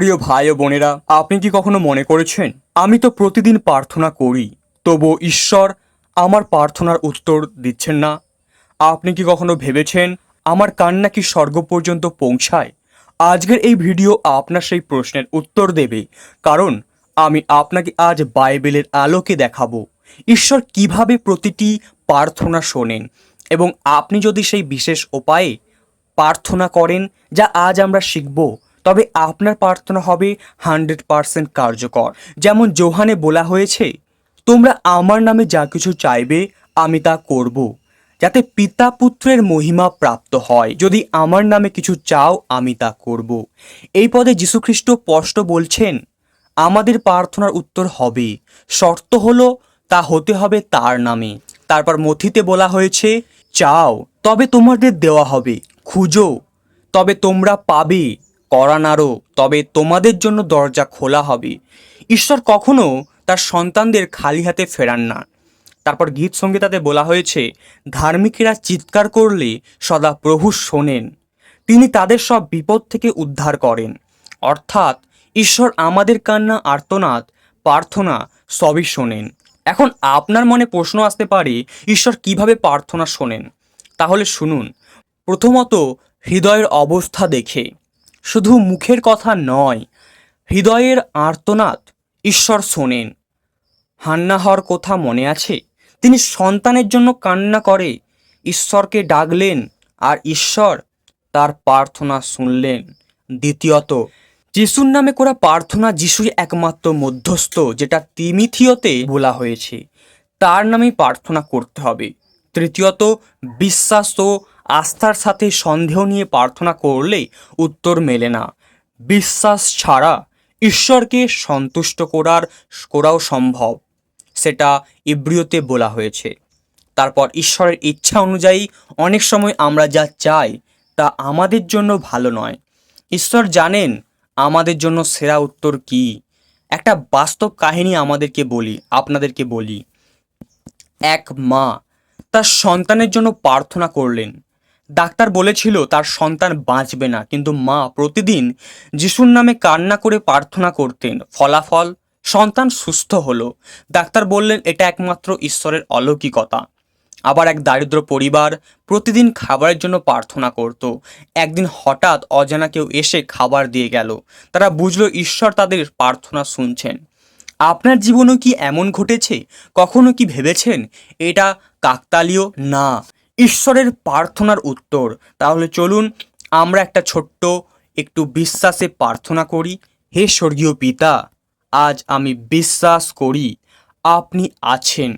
প্রিয় ভাই ও বোনেরা, আপনি কি কখনো মনে করেছেন, আমি তো প্রতিদিন প্রার্থনা করি তবু ঈশ্বর আমার প্রার্থনার উত্তর দিচ্ছেন না? আপনি কি কখনো ভেবেছেন, আমার কান্না কি স্বর্গ পর্যন্ত পৌঁছায়? আজকের এই ভিডিও আপনার সেই প্রশ্নের উত্তর দেবে, কারণ আমি আপনাকে আজ বাইবেলের আলোকে দেখাবো, ঈশ্বর কীভাবে প্রতিটি প্রার্থনা শোনেন, এবং আপনি যদি সেই বিশেষ উপায়ে প্রার্থনা করেন, যা আজ আমরা শিখব তবে আপনার প্রার্থনা হবে হান্ড্রেড পারসেন্ট কার্যকর। যেমন জোহানে বলা হয়েছে, তোমরা আমার নামে যা কিছু চাইবে, আমি তা করব। যাতে পিতা পুত্রের মহিমা প্রাপ্ত হয়। যদি আমার নামে কিছু চাও, আমি তা করব। এই পদে যীশুখ্রিস্ট স্পষ্ট বলছেন, আমাদের প্রার্থনার উত্তর হবে। শর্ত হলো, তা হতে হবে তার নামে। তারপর মথিতে বলা হয়েছে, চাও, তবে তোমাদের দেওয়া হবে। খুঁজো, তবে তোমরা পাবে। করা নাড়ো তবে তোমাদের জন্য দরজা খোলা হবে। ঈশ্বর কখনো তার সন্তানদের খালি হাতে ফেরান না। তারপর গীত সঙ্গীতাতে বলা হয়েছে, ধার্মিকেরা চিৎকার করলে সদা প্রভু শোনেন। তিনি তাদের সব বিপদ থেকে উদ্ধার করেন। অর্থাৎ ঈশ্বর আমাদের কান্না, আর্তনাদ, প্রার্থনা সবই শোনেন। এখন আপনার মনে প্রশ্ন আসতে পারে, ঈশ্বর কীভাবে প্রার্থনা শোনেন? তাহলে শুনুন, প্রথমত হৃদয়ের অবস্থা দেখে। শুধু মুখের কথা নয়, হৃদয়ের আর্তনাদ ঈশ্বর শোনেন। হান্নাহর কথা মনে আছে? তিনি সন্তানের জন্য কান্না করে, ঈশ্বরকে ডাকলেন আর ঈশ্বর তার প্রার্থনা শুনলেন। দ্বিতীয়ত, যিশুর নামে করা প্রার্থনা যিশুই একমাত্র মধ্যস্থ, যেটা তিমিথিয়তে বলা হয়েছে। তার নামে প্রার্থনা করতে হবে। তৃতীয়ত, বিশ্বাস ও আস্থার সাথে সন্দেহ নিয়ে প্রার্থনা করলে উত্তর মেলে না। বিশ্বাস ছাড়া ঈশ্বরকে সন্তুষ্ট করার, করাও সম্ভব, সেটা ইব্রিয়তে বলা হয়েছে। তারপর ঈশ্বরের ইচ্ছা অনুযায়ী অনেক সময় আমরা যা চাই তা আমাদের জন্য ভালো নয়। ঈশ্বর জানেন আমাদের জন্য সেরা উত্তর কি। একটা বাস্তব কাহিনী আমাদেরকে বলি, আপনাদেরকে বলি। এক মা তার সন্তানের জন্য প্রার্থনা করলেন। ডাক্তার বলেছিল তার সন্তান বাঁচবে না, কিন্তু মা প্রতিদিন যিশুর নামে কান্না করে প্রার্থনা করতেন। ফলাফল, সন্তান সুস্থ হলো। ডাক্তার বললেন, এটা একমাত্র ঈশ্বরের অলৌকিকতা। আবার এক দারিদ্র পরিবার প্রতিদিন খাবারের জন্য প্রার্থনা করত। একদিন হঠাৎ অজানা কেউ এসে খাবার দিয়ে গেল। তারা বুঝলো ঈশ্বর তাদের প্রার্থনা শুনছেন। আপনার জীবনও কি এমন ঘটেছে? কখনো কি ভেবেছেন? এটা কাকতালীয় না। ঈশ্বরের প্রার্থনার উত্তর। তাহলে চলুন আমরা একটা ছোট্ট একটু বিশ্বাসে প্রার্থনা করি। হে স্বর্গীয় পিতা, আজ আমি বিশ্বাস করি আপনি আছেন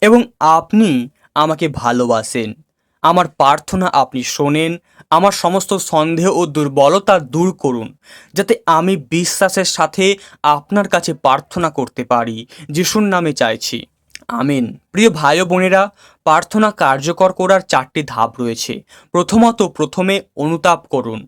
এবং আপনি আমাকে ভালোবাসেন। আমার প্রার্থনা আপনি শোনেন, আমার সমস্ত সন্দেহ ও দুর্বলতা দূর করুন, যাতে আমি বিশ্বাসের সাথে আপনার কাছে প্রার্থনা করতে পারি। যিশুর নামে চাইছি। আমিন। প্রিয় ভাই বোনেরা, প্রার্থনা কার্যকর করার চারটি ধাপ রয়েছে। প্রথমত, প্রথমে অনুতাপ করুন।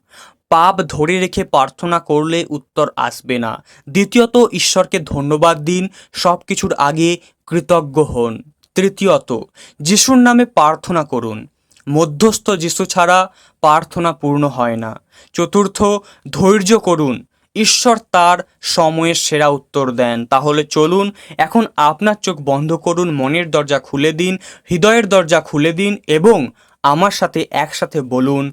পাপ ধরে রেখে প্রার্থনা করলে উত্তর আসবে না। দ্বিতীয়ত, ঈশ্বরকে ধন্যবাদ দিন সব কিছুর আগে কৃতজ্ঞ হন। তৃতীয়ত, যিশুর নামে প্রার্থনা করুন। মধ্যস্থ যিশু ছাড়া প্রার্থনা পূর্ণ হয় না। চতুর্থ, ধৈর্য করুন। ঈশ্বর তার সময়ের সেরা উত্তর দেন। তাহলে চলুন, এখন আপনার চোখ বন্ধ করুন, মনের দরজা খুলে দিন, হৃদয়ের দরজা খুলে দিন এবং আমার সাথে একসাথে বলুন,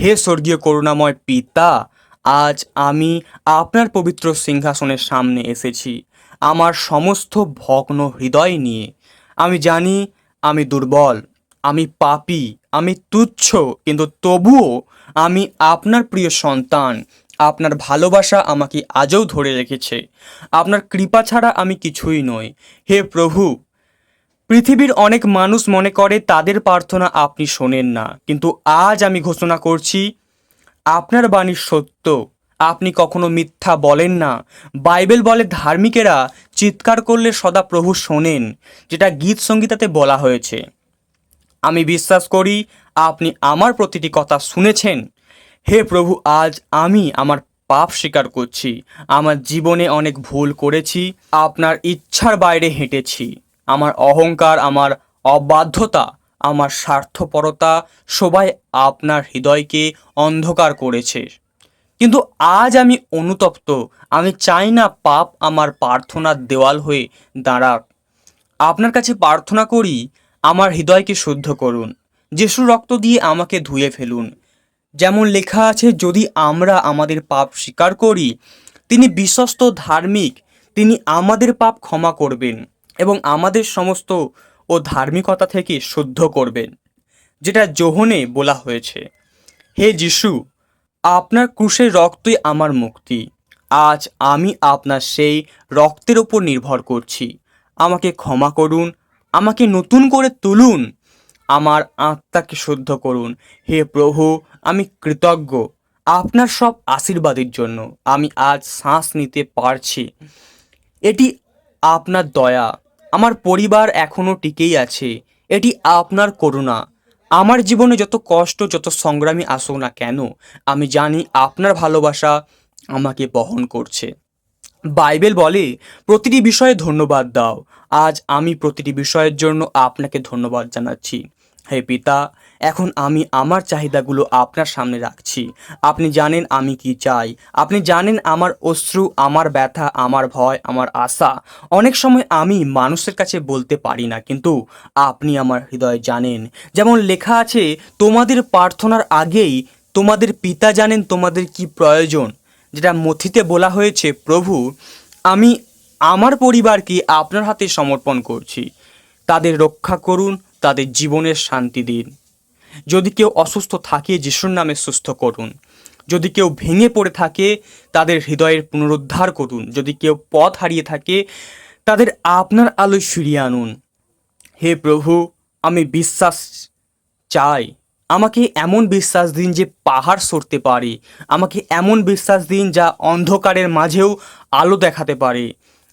হে স্বর্গীয় করুণাময় পিতা, আজ আমি আপনার পবিত্র সিংহাসনের সামনে এসেছি, আমার সমস্ত ভগ্ন হৃদয় নিয়ে। আমি জানি আমি দুর্বল, আমি পাপী, আমি তুচ্ছ, কিন্তু তবুও আমি আপনার প্রিয় সন্তান আপনার ভালোবাসা আমাকে আজও ধরে রেখেছে। আপনার কৃপা ছাড়া আমি কিছুই নই। হে প্রভু, পৃথিবীর অনেক মানুষ মনে করে তাদের প্রার্থনা আপনি শোনেন না, কিন্তু আজ আমি ঘোষণা করছি, আপনার বাণী সত্য। আপনি কখনো মিথ্যা বলেন না। বাইবেল বলে ধার্মিকেরা চিৎকার করলে সদা প্রভু শোনেন, যেটা গীত সঙ্গীতাতে বলা হয়েছে। আমি বিশ্বাস করি, আপনি আমার প্রতিটি কথা শুনেছেন হে প্রভু, আজ আমি আমার পাপ স্বীকার করছি। আমার জীবনে অনেক ভুল করেছি। আপনার ইচ্ছার বাইরে হেঁটেছি। আমার অহংকার, আমার অবাধ্যতা, আমার স্বার্থপরতা সবাই আপনার হৃদয়কে অন্ধকার করেছে। কিন্তু আজ আমি অনুতপ্ত। আমি চাই না পাপ আমার প্রার্থনার দেওয়াল হয়ে দাঁড়াক। আপনার কাছে প্রার্থনা করি, আমার হৃদয়কে শুদ্ধ করুন। যিশুর রক্ত দিয়ে আমাকে ধুয়ে ফেলুন। যেমন লেখা আছে, যদি আমরা আমাদের পাপ স্বীকার করি, তিনি বিশ্বস্ত ধার্মিক, তিনি আমাদের পাপ ক্ষমা করবেন এবং আমাদের সমস্ত ও ধার্মিকতা থেকে শুদ্ধ করবেন। যেটা যোহনে বলা হয়েছে। হে যিশু, আপনার ক্রুশের রক্তই আমার মুক্তি। আজ আমি আপনার সেই রক্তের ওপর নির্ভর করছি। আমাকে ক্ষমা করুন, আমাকে নতুন করে তুলুন, আমার আত্মাকে শুদ্ধ করুন। হে প্রভু আমি কৃতজ্ঞ আপনার সব আশীর্বাদের জন্য। আমি আজ শ্বাস নিতে পারছি। এটি আপনার দয়া। আমার পরিবার এখনও টিকেই আছে। এটি আপনার করুণা। আমার জীবনে যত কষ্ট, যত সংগ্রামী আসুক না কেন, আমি জানি আপনার ভালোবাসা আমাকে বহন করছে। বাইবেল বলে, প্রতিটি বিষয়ে ধন্যবাদ দাও। আজ আমি প্রতিটি বিষয়ের জন্য আপনাকে ধন্যবাদ জানাচ্ছি। হে পিতা, এখন আমি আমার চাহিদাগুলো আপনার সামনে রাখছি। আপনি জানেন আমি কি চাই। আপনি জানেন আমার অশ্রু, আমার ব্যথা, আমার ভয়, আমার আশা। অনেক সময় আমি মানুষের কাছে বলতে পারি না, কিন্তু আপনি আমার হৃদয় জানেন। যেমন লেখা আছে, তোমাদের প্রার্থনার আগেই তোমাদের পিতা জানেন তোমাদের কি প্রয়োজন। যেটা মথিতে বলা হয়েছে, প্রভু, আমি আমার পরিবারকে আপনার হাতে সমর্পণ করছি। তাদের রক্ষা করুন তাদের জীবনের শান্তি দিন। যদি কেউ অসুস্থ থাকে, যিশুর নামে সুস্থ করুন। যদি কেউ ভেঙে পড়ে থাকে, তাদের হৃদয়ের পুনরুদ্ধার করুন। যদি কেউ পথ হারিয়ে থাকে, তাদের আপনার আলোয় ফিরিয়ে আনুন। হে প্রভু, আমি বিশ্বাস চাই। আমাকে এমন বিশ্বাস দিন যে পাহাড় সরতে পারে। আমাকে এমন বিশ্বাস দিন যা অন্ধকারের মাঝেও আলো দেখাতে পারে।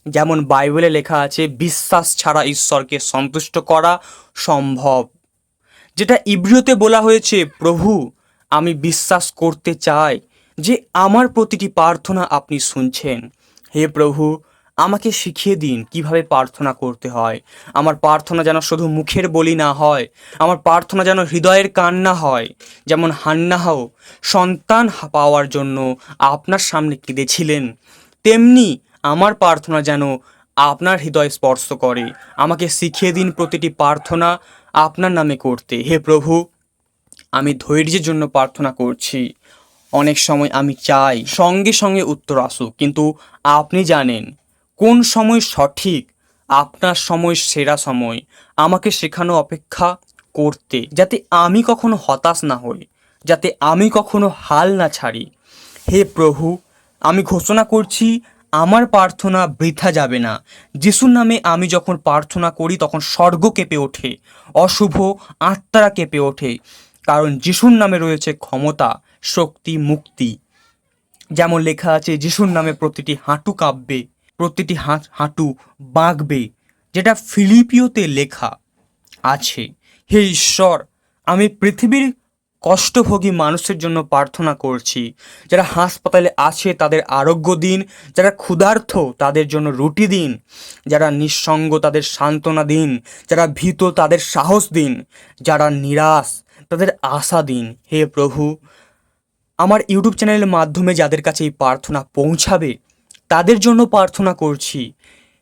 যেমন বাইবেলে লেখা আছে, বিশ্বাস ছাড়া ঈশ্বরকে সন্তুষ্ট করা সম্ভব। যেটা ইব্রিয়তে বলা হয়েছে, প্রভু, আমি বিশ্বাস করতে চাই যে আমার প্রতিটি প্রার্থনা আপনি শুনছেন। হে প্রভু, আমাকে শিখিয়ে দিন কীভাবে প্রার্থনা করতে হয়। আমার প্রার্থনা যেন শুধু মুখের বলি না হয়, আমার প্রার্থনা যেন হৃদয়ের কান্না হয়। যেমন হান্নাহাও, সন্তান পাওয়ার জন্য আপনার সামনে কেঁদেছিলেন। তেমনি আমার প্রার্থনা যেন আপনার হৃদয় স্পর্শ করে। আমাকে শিখিয়ে দিন প্রতিটি প্রার্থনা আপনার নামে করতে। হে প্রভু, আমি ধৈর্যের জন্য প্রার্থনা করছি। অনেক সময় আমি চাই সঙ্গে সঙ্গে উত্তর আসুক, কিন্তু আপনি জানেন কোন সময় সঠিক, আপনার সময় সেরা সময়। আমাকে শেখানো অপেক্ষা করতে, যাতে আমি কখনো হতাশ না হই, যাতে আমি কখনো হাল না ছাড়ি। হে প্রভু, আমি ঘোষণা করছি আমার প্রার্থনা বৃথা যাবে না। যিশুর নামে আমি যখন প্রার্থনা করি, তখন স্বর্গ কেঁপে ওঠে, অশুভ আত্মারা কেঁপে ওঠে, কারণ যিশুর নামে রয়েছে ক্ষমতা, শক্তি, মুক্তি। যেমন লেখা আছে, যিশুর নামে প্রতিটি হাঁটু কাঁপবে, প্রতিটি হাঁটু বাঁকবে যেটা ফিলিপিওতে লেখা আছে। হে ঈশ্বর, আমি পৃথিবীর কষ্টভোগী মানুষের জন্য প্রার্থনা করছি। যারা হাসপাতালে আছে, তাদের আরোগ্য দিন। যারা ক্ষুধার্থ, তাদের জন্য রুটি দিন। যারা নিঃসঙ্গ, তাদের সান্ত্বনা দিন। যারা ভীত, তাদের সাহস দিন। যারা নিরাশ, তাদের আশা দিন। হে প্রভু, আমার ইউটিউব চ্যানেলের মাধ্যমে যাদের কাছে এই প্রার্থনা পৌঁছাবে, তাদের জন্য প্রার্থনা করছি।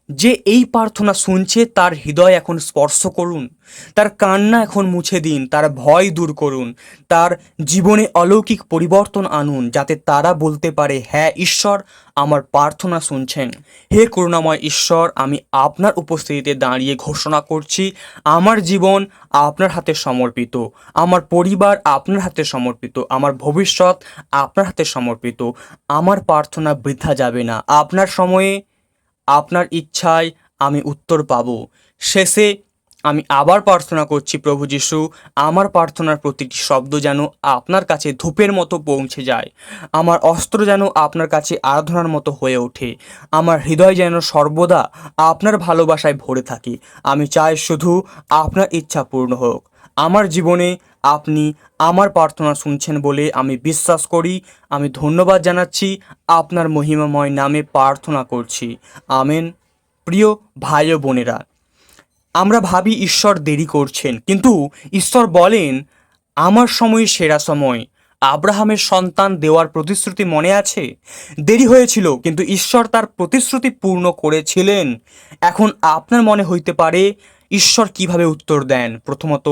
যে এই প্রার্থনা শুনছে, তার হৃদয় এখন স্পর্শ করুন। তার কান্না এখন মুছে দিন, তার ভয় দূর করুন। তার জীবনে অলৌকিক পরিবর্তন আনুন, যাতে তারা বলতে পারে হ্যাঁ ঈশ্বর আমার প্রার্থনা শুনছেন। হে করুণাময় ঈশ্বর, আমি আপনার উপস্থিতিতে দাঁড়িয়ে ঘোষণা করছি, আমার জীবন আপনার হাতে সমর্পিত। আমার পরিবার আপনার হাতে সমর্পিত। আমার ভবিষ্যৎ আপনার হাতে সমর্পিত। আমার প্রার্থনা বৃথা যাবে না। আপনার সময়ে আপনার ইচ্ছায় আমি উত্তর পাব। শেষে আমি আবার প্রার্থনা করছি, প্রভু যিশু, আমার প্রার্থনার প্রতিটি শব্দ যেন আপনার কাছে ধূপের মতো পৌঁছে যায়। আমার অস্ত্র যেন আপনার কাছে আরাধনার মতো হয়ে ওঠে। আমার হৃদয় যেন সর্বদা আপনার ভালোবাসায় ভরে থাকে। আমি চাই শুধু আপনার ইচ্ছা পূর্ণ হোক। আমার জীবনে আপনি আমার প্রার্থনা শুনছেন বলে আমি বিশ্বাস করি। আমি ধন্যবাদ জানাচ্ছি। আপনার মহিমাময় নামে প্রার্থনা করছি। আমেন। প্রিয় ভাই ও বোনেরা, আমরা ভাবি ঈশ্বর দেরি করছেন, কিন্তু ঈশ্বর বলেন, আমার সময় সেরা সময়। আব্রাহামের সন্তান দেওয়ার প্রতিশ্রুতি মনে আছে? দেরি হয়েছিল, কিন্তু ঈশ্বর তার প্রতিশ্রুতি পূর্ণ করেছিলেন। এখন আপনার মনে হইতে পারে, ঈশ্বর কীভাবে উত্তর দেন? প্রথমত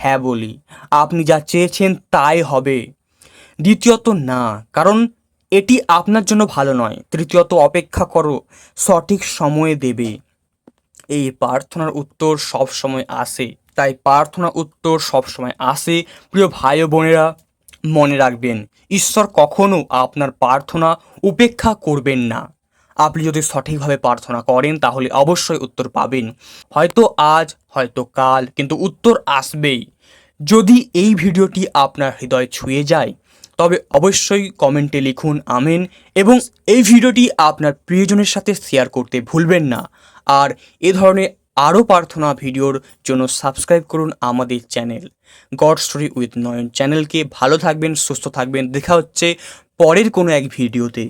হ্যাঁ বলি, আপনি যা চেয়েছেন তাই হবে। দ্বিতীয়ত না, কারণ এটি আপনার জন্য ভালো নয়। তৃতীয়ত, অপেক্ষা করো, সঠিক সময়ে দেবে। এই প্রার্থনার উত্তর সব সময় আসে। তাই প্রার্থনার উত্তর সব সময় আসে। প্রিয় ভাই বোনেরা, মনে রাখবেন, ঈশ্বর কখনো আপনার প্রার্থনা উপেক্ষা করবেন না। আপনি যদি সঠিকভাবে প্রার্থনা করেন, তাহলে অবশ্যই উত্তর পাবেন। হয়তো আজ, হয়তো কাল, কিন্তু উত্তর আসবেই। যদি এই ভিডিওটি আপনার হৃদয় ছুঁয়ে যায়, তবে অবশ্যই কমেন্টে লিখুন আমেন এবং এই ভিডিওটি আপনার প্রিয়জনের সাথে শেয়ার করতে ভুলবেন না। আর এ ধরনের আরও প্রার্থনা ভিডিওর জন্য সাবস্ক্রাইব করুন আমাদের channel God story with Nayan চ্যানেলকে। ভালো থাকবেন, সুস্থ থাকবেন। দেখা হচ্ছে পরের কোনো এক ভিডিওতে।